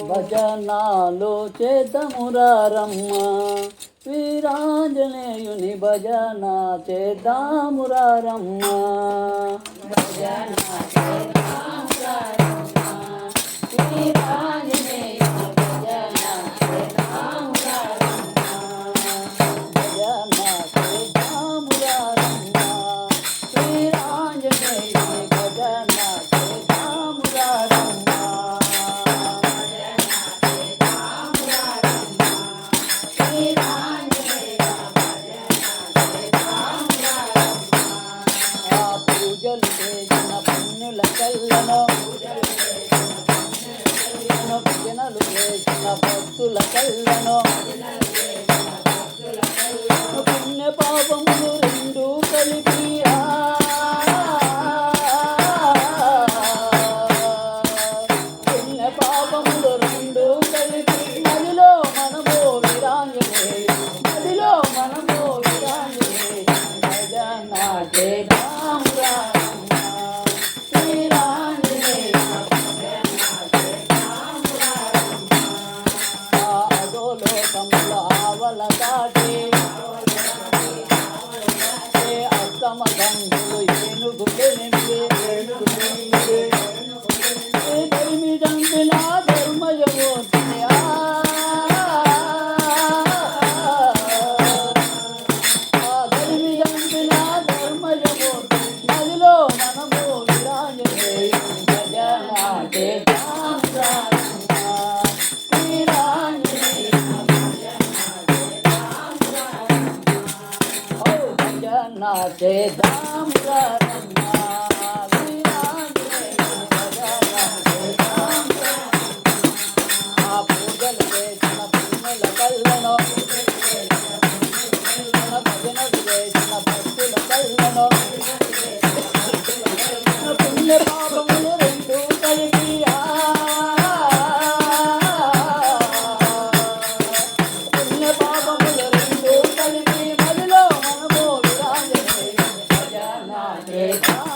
భజనాలో చేతమురారమ్మ వీరాంజనేయుని భజన చేద్దామురారమ్మ. భజన చేసిన పుణ్యుల కళ్ళను భజనలు చేసిన భక్తుల కళ్ళను పుణ్య పాపములు రెండు కలిపి పుణ్య పాపములు రెండు కలిపి నదిలో మనము విరాంజనేయ నదిలో మనము విరాంజనేయ భజన Ramadan, no Ibino, no Guilherme. Radhe Ram Ram Yeah.